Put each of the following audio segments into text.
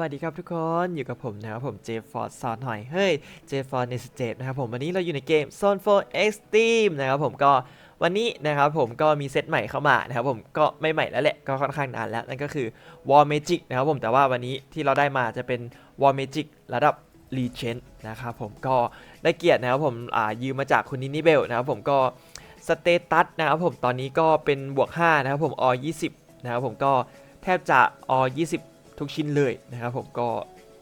วัสดีครับทุกคนอยู่กับผมนะครับผมเจฟฟอร์ดสอนหอยเฮ้ยเจฟฟอร์ดในสเตทนะครับผมวันนี้เราอยู่ในเกม Zone 4 Extreme นะครับผมก็วันนี้นะครับผมก็มีเซตใหม่เข้ามานะครับผมก็ไม่ใหม่แล้วแหละก็ค่อนข้างนานแล้วนั่นก็คือ War Magic นะครับผมแต่ว่าวันนี้ที่เราได้มาจะเป็น War Magic ระดับ Legend นะครับผมก็ได้เกียรตินะครับผมอ่ายืมมาจากคุณนินิเบลนะครับผมก็สเตตัสนะครับผมตอนนี้ก็เป็นบวก5นะครับผมอ20นะครับผมก็แทบจะอ20 ทุกชิ้นเลยนะครับผมก็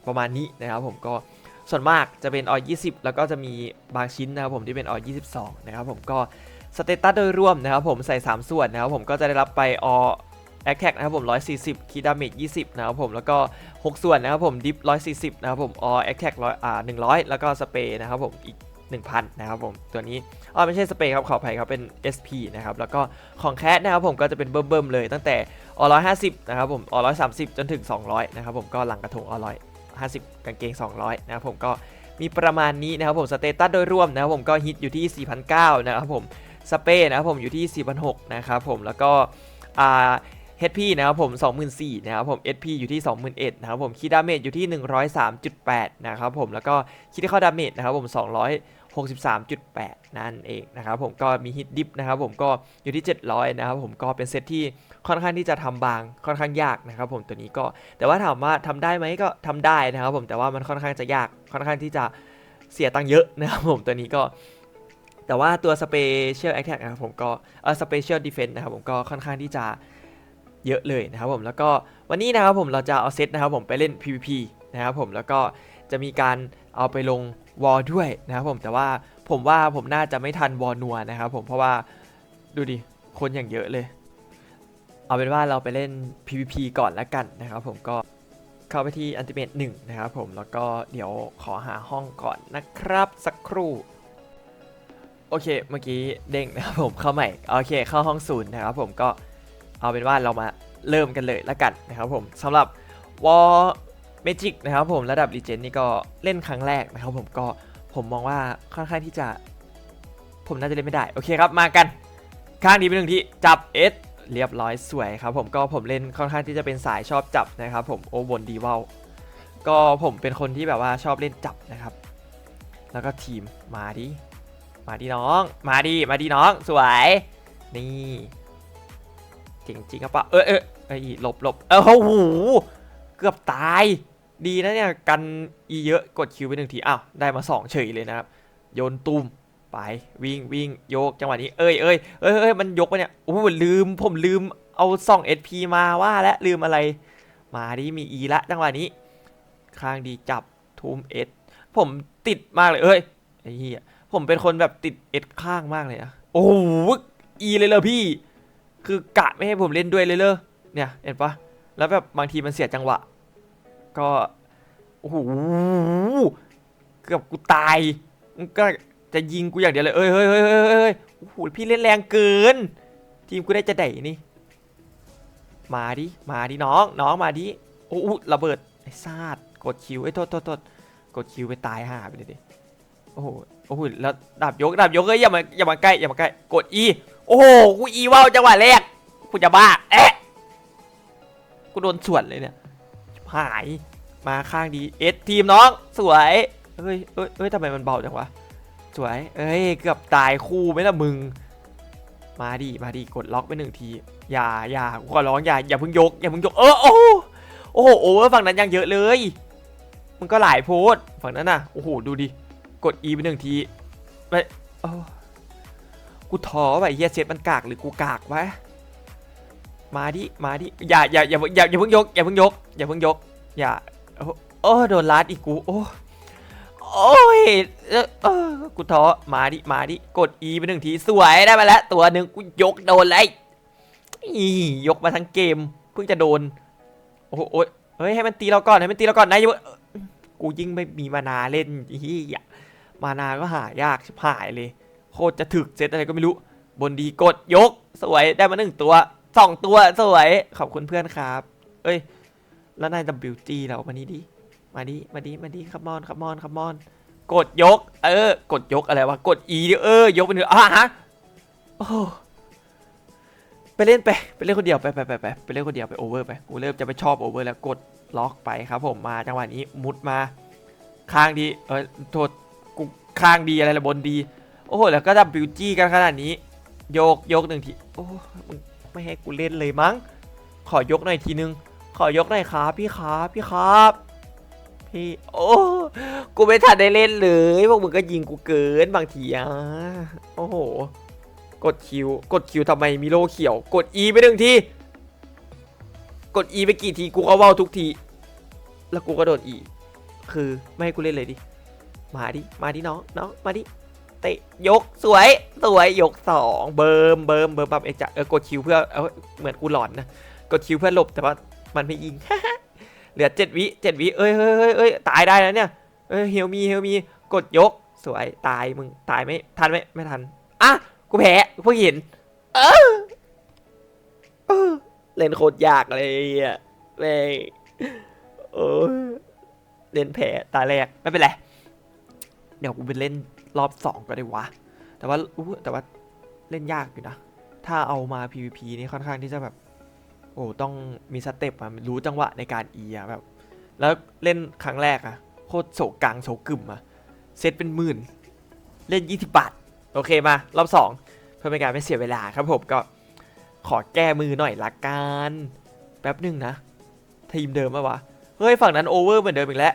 ประมาณนี้นะครับผมก็ส่วนมากจะเป็นออย20 แล้วก็จะมีบางชิ้นนะครับผมที่เป็นออย22 นะครับผมก็สเตตัสโดยรวมนะครับผมใส่ 3 ส่วนนะครับผมก็จะได้รับไปออแอคแท็กนะครับผม 140 คีดาเมจ20 นะครับผมแล้วก็ 6 ส่วนนะครับผมดิฟ 140 นะครับผมอแอคแท็ก100 อ่า 100 แล้วก็สเปรย์นะครับผมอีก 1,000 นะครับผม ตัวนี้อ๋อไม่ใช่สเปรย์ครับขออภัยครับเป็น SP นะครับ แล้วก็ของแคสนะครับผมก็จะเป็นเบิ่มๆเลยตั้งแต่อร้อยห้าสิบนะครับผมอร้อยสามสิบจนถึง 200 นะครับผมก็หลังกระทงอร้อยห้าสิบกางเกง 200 นะครับผมก็มีประมาณนี้นะครับผมสเตตัสโดยรวมนะครับผมก็ฮิตอยู่ที่ 4,900 นะครับผมสเปย์นะครับผมอยู่ที่ 4,600 นะครับผมแล้วก็อ่า HP นะครับผม24,000นะครับผม SP อยู่ที่21,000นะครับผมคีดาเมจอยู่ที่ 103.8 นะครับผมแล้วก็คิดที่เข้าดาเมจนะครับผม 263.8 นั่นเองนะครับผมก็มีฮิตดิฟนะครับผมก็อยู่ที่ 700 นะครับผมก็เป็นเซตที่ค่อนข้างที่จะทำบางค่อนข้างยากนะครับผมตัวนี้ก็แต่ว่าถามว่าทำได้ไหมก็ทำได้นะครับผมแต่ว่ามันค่อนข้างจะยากค่อนข้างที่จะเสียตังค์เยอะนะครับผมตัวนี้ก็แต่ว่าตัว Special Attack นะครับผมก็เออ Special Defense นะครับผมก็ค่อนข้างที่จะ เยอะเลยนะครับผมแล้วก็วันนี้นะครับผมเราจะเอาเซตนะครับผมไปเล่น PVP นะครับผมแล้วก็จะมีการเอาไปลงวอลด้วยนะครับผมแต่ว่าผมว่าผมน่าจะไม่ทันวอลนัวนะครับผมเพราะว่าดูดิคนอย่างเยอะเลย เอาเป็นว่าเราไปเล่น PVP ก่อนแล้วกันนะครับผมก็เข้าไปที่ Ultimate 1นะครับผมแล้วก็เดี๋ยวขอหาห้องก่อนนะครับสักครู่โอเคเมื่อกี้เด้งนะครับผมเข้าใหม่โอเคเข้าห้องศูนย์นะครับผมก็ เอาเป็นว่าเรามาเริ่มกันเลยแล้วกันนะครับผมสำหรับ War Magic นะครับผมระดับ Legend นี่ก็เล่นครั้งแรกนะครับผมก็ผมมองว่าค่อนข้างที่จะ ผมน่าจะเล่นไม่ได้ โอเคครับมากันข้างนี้เป็นหนึ่งที่จับ S เรียบร้อยสวยครับผมก็ผมเล่นค่อนข้างที่จะเป็นสายชอบจับนะครับผมโอบนดีวลก็ผมเป็นคนที่แบบว่าชอบเล่นจับนะครับ แล้วก็ทีมมาดิมาดิน้อง มาดิมาดิน้องสวย นี่ จริงจริงครับปะเออเออไอ้หลบหลบเออโอ้โหเกือบตาย ดีนะเนี่ยกันอีเยอะกดคิวไปหนึ่งทีอ้าวได้มาสองเฉยเลยนะครับ โยนตุ้มไปวิ่งวิ่งโยกจังหวะนี้เอ้ยเอ้ยเอ้ยเอ้ยมันยกไปเนี่ยโอ้โหลืมผมลืมเอาส่อง SP มาว่าและลืมอะไร มาดิมี E ละจังหวะนี้ข้างดีจับทูม S ผมติดมากเลยเอ้ยไอ้เหี้ยผมเป็นคนแบบติด S ข้างมากเลยอะโอ้โห E เลยเลยพี่ คือกะไม่ให้ผมเล่นด้วยเลยเลยเนี่ยเห็นปะแล้วแบบบางทีมันเสียจังหวะ ก็โอ้โหเกือบกูตายมันก็จะยิงกูอย่างเดียวเลยเอ้ยเฮ้ยเฮ้ยเฮ้ยเฮ้ยโอ้โหพี่เล่นแรงเกิน ทีมกูได้จะไดนี่มาดิมาดิน้องน้องมาดิโอ้ระเบิดไอ้ซาดกดคิวไอ้ยโทษโทษโทษกดคิวไปตายห่าไปเลยดิโอ้โหโอ้โหแล้วดาบยกดาบยกเอ้ยอย่ามาอย่ามาใกล้อย่ามาใกล้กด E โอ้โหกู E ว่าวจังหวะแรกกูจะบ้าเอ๊ะกูโดนสวนเลยเนี่ยหายมาข้างดีเอสทีมน้องสวยเฮ้ยเอ้ยเอ้ยทำไมมันเบาจังวะสวยเอ้ยเกือบตายคู่ไหมล่ะมึง มาดิมาดิกดล็อกไปหนึ่งทีอย่าอย่ากูขอร้องอย่าอย่าเพิ่งยกอย่าเพิ่งยกเออโอ้โหโอ้โหโอเวอร์ฝั่งนั้นยังเยอะเลย มันก็หลายโพสฝั่งนั้นน่ะโอ้โหดูดิกด E ไปหนึ่งทีไปโอ้ กูท้อไปเฮียเซตมันกากหรือกูกากวะมาดิมาดิอย่าอย่าอย่าอย่าอย่าเพิ่งยกอย่าเพิ่งยกอย่าเพิ่งยกอย่าโอ้โดนลัดอีกกูโอ้โอ้ยเออกูท้อมาดิมาดิกด E ไปหนึ่งทีสวยได้มาแล้ว ตัวหนึ่งกูยกโดนเลยอียกมาทั้งเกมเพิ่งจะโดนโอ้โหโอ้ยเฮ้ยให้มันตีเราก่อนให้มันตีเราก่อนนายอย่าเพิ่งกูยิ่งไม่มีมานาเล่นเฮียมานาก็หายากชิบหายเลย โคตรจะถึกเซตอะไรก็ไม่รู้ บนดีกดยก สวยได้มาหนึ่งตัวสองตัวสวยขอบคุณเพื่อนครับ เอ้ย แล้วนาย WG เรามานี่ดิมาดิมาดิมาดิคัมมอนคัมมอนคัมมอน กดยก เออ กดยกอะไรวะกด E เออยกไปหนึ่งอะฮะโอ้ไปเล่นไปไปเล่นคนเดียวไปไปไปไปไปเล่นคนเดียวไปโอเวอร์ไปกูเริ่มจะไปชอบโอเวอร์แล้วกดล็อกไปครับผมมาจังหวะนี้มุดมา ข้างดีเออโทษกูข้างดีอะไรละบนดี โอ้โห แล้วก็ดับบิวจี้กันขนาดนี้ โยกโยกหนึ่งที โอ้มึงไม่ให้กูเล่นเลยมั้ง ขอยกหน่อยทีนึง ขอยกหน่อยครับพี่ครับพี่ครับ พี่ โอ้ กูไม่ทันได้เล่นเลย พวกมึงก็ยิงกูเกินบางทีอะ โอ้โห กดคิว กดคิวทำไมมีโลเขียว กด E ไปหนึ่งที กด E ไปกี่ทีกูก็ว้าทุกที แล้วกูก็โดด E คือไม่ให้กูเล่นเลยดิ มาดิ มาดิน้อง น้อง มาดิ ตะยกสวยสวยยกสองเบิร์มเบิร์มเบิร์มปั๊บเอจะเออกดคิวเพื่อเอาเหมือนกูหลอนนะกดคิวเพื่อหลบแต่ว่ามันไม่ยิงเหลือเจ็ดวิเจ็ดวิเอ้ยเฮ้ยเฮ้ยเอ้ยตายได้แล้วเนี่ยเอ้ยเฮลมีเฮลมีกดยกสวยตายมึงตายไหมทันไหมไม่ทันอะกูแพ้กูเพิ่งเห็นเออเล่นโคตรยากเลยอะแม่งโอ้ยเล่นแพ้ตาแรกไม่เป็นไรเดี๋ยวกูไปเล่น รอบสองก็ได้วะ แต่ว่าอู้แต่ว่าเล่นยากอยู่นะ ถ้าเอามา PVP นี่ค่อนข้างที่จะแบบ โอ้ต้องมีสเต็ปอะรู้จังหวะในการเอีอะแบบ แล้วเล่นครั้งแรกอะโคตรโศกกังโศกกึ่มอะเซตเป็นหมื่น เล่น 20 บาท โอเคมารอบสองเพื่อเป็นการไม่เสียเวลาครับผมก็ขอแก้มือหน่อยละกันแป๊บหนึ่งนะ ทีมเดิมปะวะ เฮ้ย ฝั่งนั้นโอเวอร์เหมือนเดิมอีกแล้ว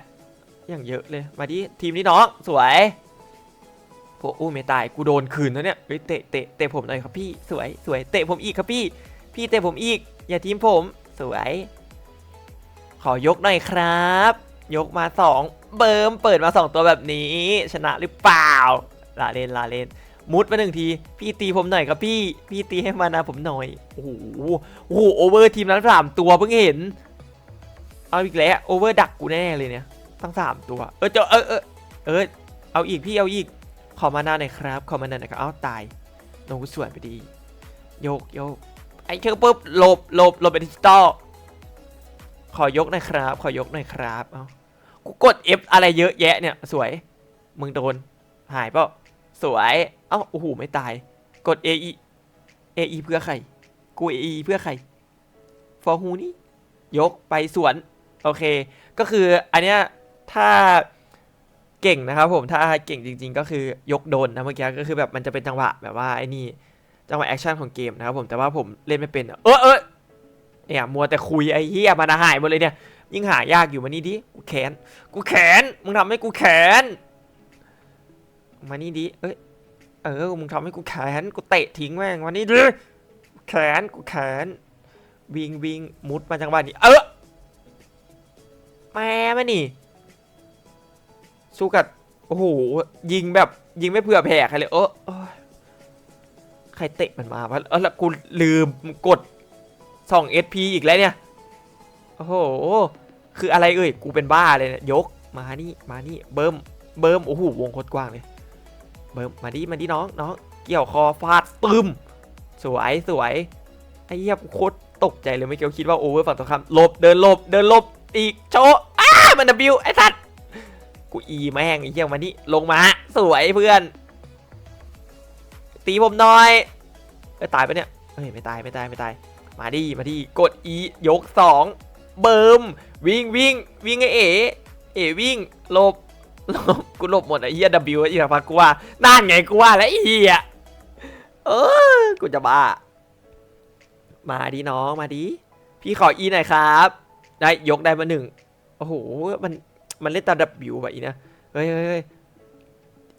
อย่างเยอะเลย มาที่ทีมนี้น้อง สวย โอ้อู้ไม่ตายกูโดนคืนแล้วเนี่ยเฮ้ยเตะเตะเตะผมหน่อยครับพี่สวยสวยเตะผมอีกครับพี่ พี่เตะผมอีก อย่าทีมผมสวย ขอยกหน่อยครับ ยกมาสองเบิร์มเปิดมาสองตัวแบบนี้ ชนะหรือเปล่าลาเลนลาเลนมุดมาหนึ่งที พี่ตีผมหน่อยครับพี่ พี่ตีให้มานะผมหน่อย โอ้โห โอ้โหโอเวอร์ทีมนั้นสามตัวเพิ่งเห็น เอาอีกแล้วโอเวอร์ดักกูแน่เลยเนี่ยตั้งสามตัว เออเจาเออเออเออ เอาอีกพี่เอาอีก ขอมาหน้าหน่อยครับ ขอมาหน้าหน่อยครับ เอ้าตายโดนกูสวนไปดี โยกโยกไอ้เชือกปุ๊บหลบหลบหลบเป็นดิจิตอลขอยกหน่อยครับ ขอยกหน่อยครับ เอ้า กูกด F อะไรเยอะแยะเนี่ย สวย มึงโดน หายเปล่า สวย เอ้า โอ้โห ไม่ตาย กด AE AE เพื่อใคร กู AE เพื่อใคร ฟอร์ฮูนี่ ยกไปสวน โอเค ก็คืออันเนี้ย ถ้า เก่งนะครับผมถ้าเก่งจริง ๆ ก็คือยกโดนนะเมื่อกี้ก็คือแบบมันจะเป็นจังหวะแบบว่าไอ้นี่จังหวะแอคชั่นของเกมนะครับผมแต่ว่าผมเล่นไม่เป็นเออเออเนี่ยมัวแต่คุยไอ้เหี้ยมันหายหมดเลยเนี่ยยิ่งหายากอยู่มานี่ดิกูแขนกูแขนมึงทำให้กูแขนมานี่ดิเอ้ยเออมึงทำให้กูแขนกูเตะทิ้งแม่งมานี่ดิแขนกูแขนวิ่งวิ่งมุดมาจังหวะนี้เออแม่มานี่ สู้กับโอ้โหยิงแบบยิงไม่เผื่อแผ่ใครเลยเออใครเตะมันมาวะเออแล้วกูลืมกดส่อง SP อีกแล้วเนี่ยโอ้โหคืออะไรเอ่ยกูเป็นบ้าเลยเนี่ยยกมานี่มานี่เบิ้มเบิ้มโอ้โหวงโคตรกว้างเลยเบิ้มมาดิมาดิน้องน้องเกี่ยวคอฟาดตึมสวยสวยไอ้เหี้ยกูโคตรตกใจเลยไม่เกี่ยวคิดว่าโอเวอร์ฝั่งตรงข้ามลบเดินลบเดินลบอีกโชว์อ้ามันดับิวไอ้สัตว กูอีแม่งไอ้เหี้ยมานี่ลงมาสวยเพื่อน ตีผมหน่อยเอ้ยตายปะเนี่ยเฮ้ยไม่ตายไม่ตายไม่ตาย มาดิมาดิกด E ยกสองเบิมวิ่งวิ่งวิ่งไอเอ๋เอ๋วิ่งหลบหลบกูหลบหมดไอ้เหี้ย W อีกพักกูว่านั่นไงกูว่าแล้วไอ้เหี้ยเออกูจะบ้า มาดิน้องมาดิพี่ขอ E หน่อยครับ ได้ยกได้มาหนึ่งโอ้โหมัน มันเล่นตาม W ไปนะเฮ้ยเฮ้ยเฮ้ย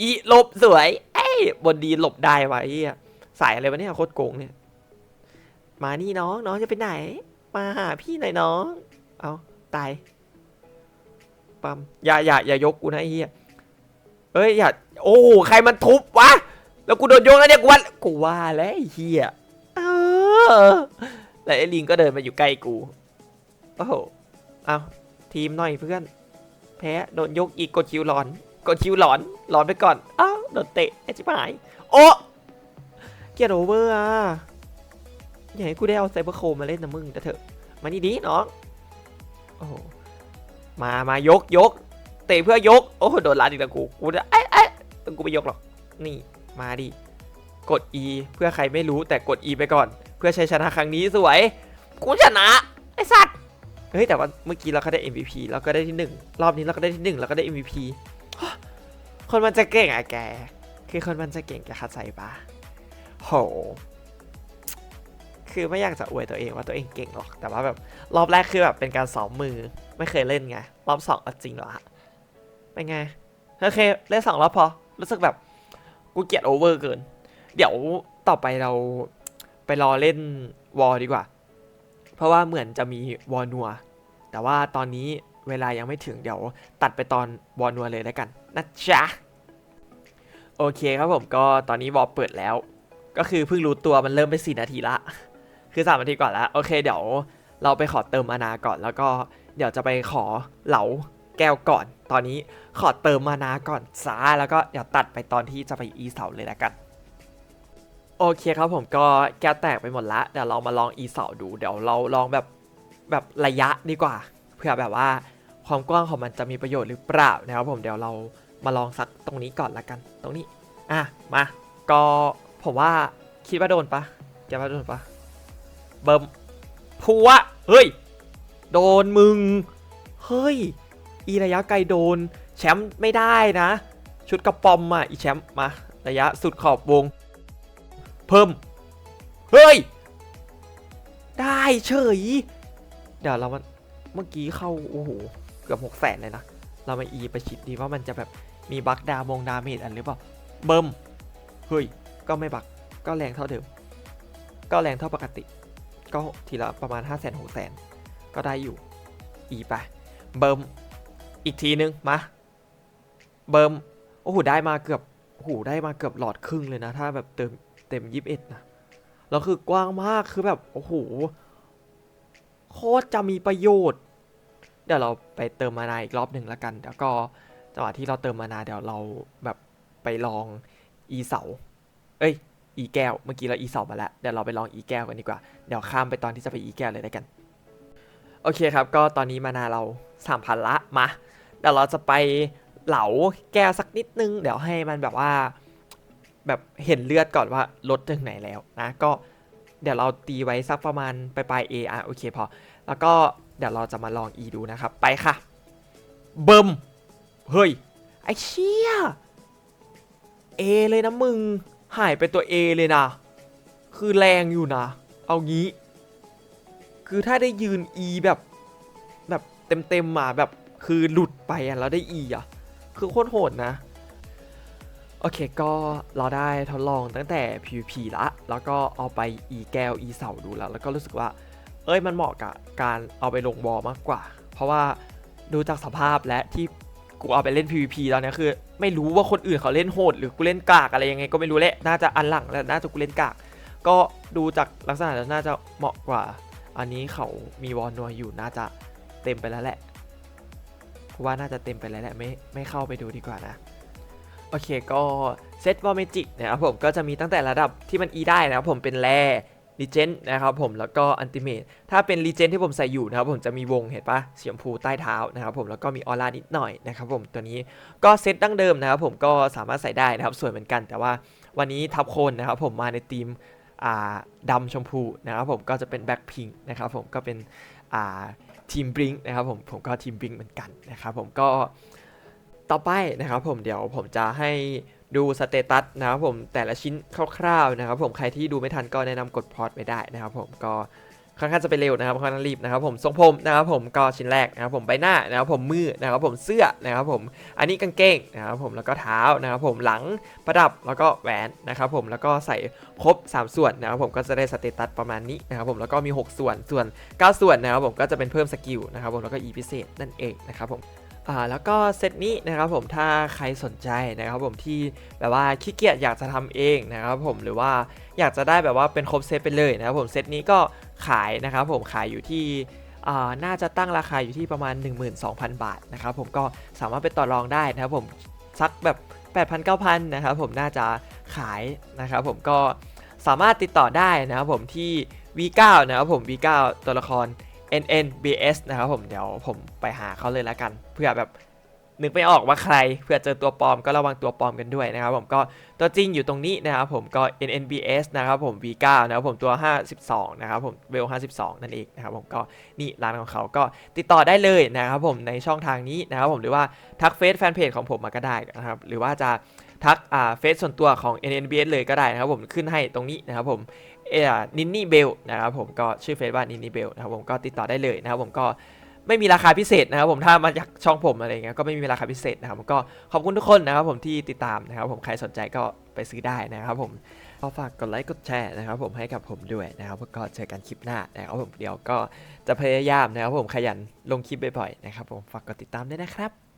อีหลบสวยเอ้ยบนดีหลบได้ว่ะไอ้เหี้ยสายอะไรวะเนี่ยโคตรโกงเนี่ยมานี่น้องน้องจะไปไหน มาหาพี่หน่อยน้อง เอาตายปั๊มอย่าอย่าอย่ายกกูนะไอ้เหี้ยเอ้ยอย่าโอ้ใครมันทุบวะแล้วกูโดนยกแล้วเนี่ยกูว่ากูว่าแล้วไอ้เหี้ยเออแล้วไอ้ลิงก็เดินมาอยู่ใกล้กูโอ้โหเอาทีมหน่อยเพื่อน แพ้โดนยกอีกกดคิวหลอน กดคิวหลอนหลอนไปก่อนอ้าวโดนเตะไอ้ชิบหาย โอ้เกียร์โอเวอร์อะอย่าให้กูได้เอาไซเบอร์โคมมาเล่นนะมึงแต่เถอะมานี่ดิน้องโอ้มามายกยกเตะเพื่อยก โอ้โดนลัดอีกแล้วกูกูจะเอ๊ะเอ๊ะกูไม่ยกหรอกนี่มาดิกด E เพื่อใครไม่รู้แต่กด E ไปก่อน เพื่อใชัยชนะครั้งนี้สวย กูชนะ ไอ้สัตว์ เฮ้ยแต่ว่าเมื่อกี้เราก็ได้ MVP เราก็ได้ที่หนึ่งรอบนี้เราก็ได้ที่หนึ่งเราก็ได้ MVP คนมันจะเก่งอะแก คือคนมันจะเก่งแกคัดใส่ปะโห คือไม่อยากจะอวยตัวเองว่าตัวเองเก่งหรอก แต่ว่าแบบรอบแรกคือแบบเป็นการซ้อมมือ ไม่เคยเล่นไง รอบสองเอาจริงเหรอฮะเป็นไง โอเค เล่นสองรอบพอ รู้สึกแบบกูเกลียดโอเวอร์เกิน เดี๋ยวต่อไปเราไปรอเล่นวอลดีกว่า ราะว่าเหมือนจะมีวอนัว แต่ว่าตอนนี้เวลายังไม่ถึงเดี๋ยวตัดไปตอนวอนัวเลยแล้วกันนะจ๊ะโอเคครับผมก็ตอนนี้วอลเปิดแล้ว ก็คือเพิ่งรู้ตัวมันเริ่มไปสี่นาทีละ คือสามนาทีก่อนแล้วโอเคเดี๋ยวเราไปขอเติมมานาก่อน แล้วก็เดี๋ยวจะไปขอเหลาแก้วก่อน ตอนนี้ขอเติมมานาก่อนจ้าแล้วก็เดี๋ยวตัดไปตอนที่จะไปอีเสาเลยแล้วกัน โอเคครับผมก็แก้แตกไปหมดละเดี๋ยวเรามาลองอีเสาดู เดี๋ยวเราลองแบบแบบระยะดีกว่าเพื่อแบบว่าความกว้างของมันจะมีประโยชน์หรือเปล่านะครับผมเดี๋ยวเรามาลองสักตรงนี้ก่อนละกัน ตรงนี้อะมาก็ผมว่าคิดว่าโดนปะแกว่าโดนปะเบิ่มพัวเฮ้ย โดนมึง เฮ้ย อีระยะไกลโดน แชมป์ไม่ได้นะ ชุดกระปอมอะอีแชมป์มา ระยะสุดขอบวง เพิ่ม เฮ้ย ได้เฉย เดี๋ยวเรามันเมื่อกี้เข้า โอ้โห เกือบหกแสนเลยนะ เรามาอีไปชิดดีว่ามันจะแบบมีบักดามงดาเมจอันหรือเปล่า เบิ่ม เฮ้ย ก็ไม่บักก็แรงเท่าเดิม ก็แรงเท่าปกติ ก็ทีละประมาณ5 0 0 0 0 0 6 0 0 0 0ก็ได้อยู่ อีไป เบิ่ม อีกทีนึง มา เบิ่ม โอ้โห ได้มาเกือบโอ้โห ได้มาเกือบหลอดครึ่งเลยนะ ถ้าแบบเติม เต็ม21นะแล้วคือกว้างมากคือแบบโอ้โหโคตรจะมีประโยชน์ เดี๋ยวเราไปเติมมานาอีกรอบหนึ่งแล้วกันเดี๋ยวก็จังหวะที่เราเติมมานาเดี๋ยวเราแบบไปลองอีเสา เอ้ย อีแก้ว เมื่อกี้เราอีเสามาแล้ว เดี๋ยวเราไปลองอีแก้วกันดีกว่า เดี๋ยวข้ามไปตอนที่จะไปอีแก้วเลยแล้วกัน โอเคครับ ก็ตอนนี้มานาเราสามพันละ มา เดี๋ยวเราจะไปเหลาแก้วสักนิดนึง เดี๋ยวให้มันแบบว่า แบบเห็นเลือดก่อนว่าลดถึงไหนแล้วนะก็เดี๋ยวเราตีไว้สักประมาณปลายๆ A อะโอเคพอ แล้วก็เดี๋ยวเราจะมาลอง E ดูนะครับ ไปค่ะ เบิมเฮ้ย ไอเชี่ย A เลยนะมึง หายไปตัว A เลยนะ คือแรงอยู่นะ เอางี้ คือถ้าได้ยืน E แบบ แบบเต็มๆมาแบบคือหลุดไปอะแล้วได้ E อะ คือโคตรโหดนะ โอเคก็เราได้ทดลองตั้งแต่ PVP ละ แล้วก็เอาไป E แก้ว E เสาดูแล้ว แล้วก็รู้สึกว่า เอ้ยมันเหมาะกับการเอาไปลงบอมากกว่า เพราะว่าดูจากสภาพและที่กูเอาไปเล่น PVP ตอนนี้คือ ไม่รู้ว่าคนอื่นเขาเล่นโหด หรือกูเล่นกากอะไรยังไงก็ไม่รู้แหละ น่าจะอันหลังแล้วน่าจะกูเล่นกาก ก็ดูจากลักษณะแล้วน่าจะเหมาะกว่า อันนี้เขามีวอลนัวอยู่น่าจะเต็มไปแล้วแหละกูว่าน่าจะเต็มไปแล้วแหละไม่ไม่เข้าไปดูดีกว่านะ โอเคก็เซตวอลเมจิกนะครับผมก็จะมีตั้งแต่ระดับที่มัน E ได้นะครับผมเป็นแร่ลีเจนนะครับผมแล้วก็อันติเมตถ้าเป็นลีเจนที่ผมใส่อยู่นะครับผมจะมีวงเห็นปะสีชมพูใต้เท้านะครับผมแล้วก็มีออร่านิดหน่อยนะครับผมตัวนี้ก็เซตดั้งเดิมนะครับผมก็สามารถใส่ได้นะครับสวยเหมือนกันแต่ว่าวันนี้ทับโคนนะครับผมมาในทีมอ่าดำชมพูนะครับผมก็จะเป็นแบ็คพิงนะครับผมก็เป็นทีมบริงนะครับผมผมก็ทีมบริงเหมือนกันนะครับผมก็ ต่อไปนะครับผมเดี๋ยวผมจะให้ดูสเตตัสนะครับผมแต่ละชิ้นคร่าวๆนะครับผมใครที่ดูไม่ทันก็แนะนำกดพอดไม่ได้นะครับผมก็ค่อนข้างจะไปเร็วนะครับค่อนข้างรีบนะครับผมทรงผมนะครับผมก็ชิ้นแรกนะครับผมใบหน้านะครับผมมือนะครับผมเสื้อนะครับผมอันนี้กางเกงนะครับผมแล้วก็เท้านะครับผมหลังประดับแล้วก็แหวนนะครับผมแล้วก็ใส่ครบ 3 ส่วนนะครับผมก็จะได้สเตตัสประมาณนี้นะครับผมแล้วก็มี 6 ส่วนส่วน 9 ส่วนนะครับผมก็จะเป็นเพิ่มสกิลนะครับผมแล้วก็อีพิเศษนั่นเองนะครับผม อ่าแล้วก็เซตนี้นะครับผมถ้าใครสนใจนะครับผมที่แบบว่าขี้เกียจอยากจะทำเองนะครับผมหรือว่าอยากจะได้แบบว่าเป็นครบเซตไปเลยนะครับผมเซตนี้ก็ขายนะครับผมขายอยู่ที่น่าจะตั้งราคาอยู่ที่ประมาณ 12,000 บาทนะครับผมก็สามารถไปต่อรองได้นะครับผมสักแบบ 8,000 9,000นะครับผมน่าจะขายนะครับผมก็สามารถติดต่อได้นะครับผมที่ V9 นะครับผม V9 ตัวละคร NNBS นะครับผมเดี๋ยวผมไปหาเขาเลยแล้วกัน เพื่อแบบนึกไม่ออกว่าใครเผื่อเจอตัวปลอมก็ระวังตัวปลอมกันด้วยนะครับผมก็ตัวจริงอยู่ตรงนี้นะครับผมก็ NNBS นะครับผม V9 นะครับผมตัว 52 นะครับผมเวล52 นั่นเองนะครับผมก็นี่ร้านของเขาก็ติดต่อได้เลยนะครับผมในช่องทางนี้นะครับผมหรือว่าทักเฟซแฟนเพจของผมมาก็ได้นะครับหรือว่าจะ ทักอ่าเฟซส่วนตัวของ NNBS เลยก็ได้นะครับผมขึ้นให้ตรงนี้นะครับผมเอ่อนินนี่เบลนะครับผมก็ชื่อเฟซว่านินนี่เบลนะครับผมก็ติดต่อได้เลยนะครับผมก็ไม่มีราคาพิเศษนะครับผมถ้ามาจากช่องผมอะไรเงี้ยก็ไม่มีราคาพิเศษนะครับผมก็ขอบคุณทุกคนนะครับผมที่ติดตามนะครับผมใครสนใจก็ไปซื้อได้นะครับผมก็ฝากกดไลค์กดแชร์นะครับผมให้กับผมด้วยนะครับก็เจอกันคลิปหน้านะครับผมเดี๋ยวก็จะพยายามนะครับผมขยันลงคลิปบ่อยๆนะครับผมฝากกดติดตามด้วยนะครับ